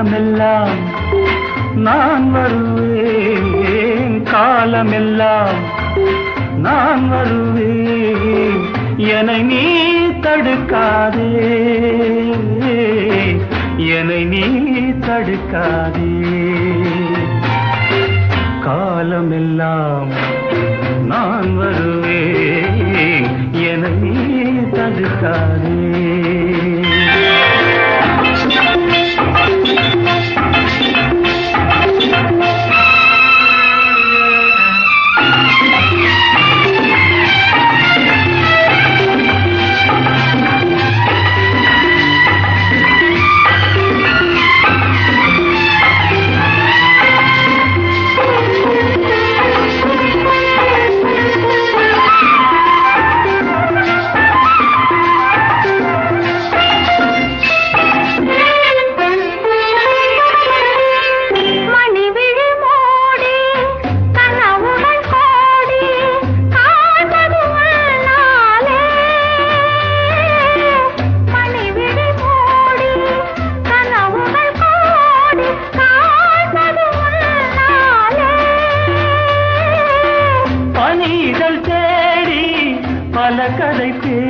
காலமெல்லாம் நான் வருவேன் காலமெல்லாம் நான் வருவேன். என்னை நீ தடுக்காதே என்னை நீ தடுக்காதே. காலமெல்லாம் நான் வருவேன் என்னை நீ தடுக்காதே. பல பே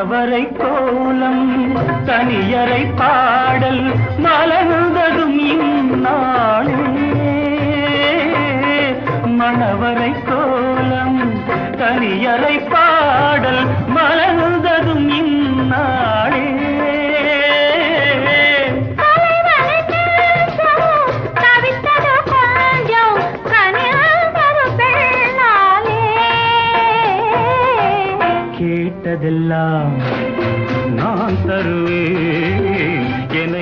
கணவரை கோலம் தனியரை பாடல் மலர்ந்ததும் இந்நாளே மணவரை தருவதெல்லாம் நான் தருவேன். என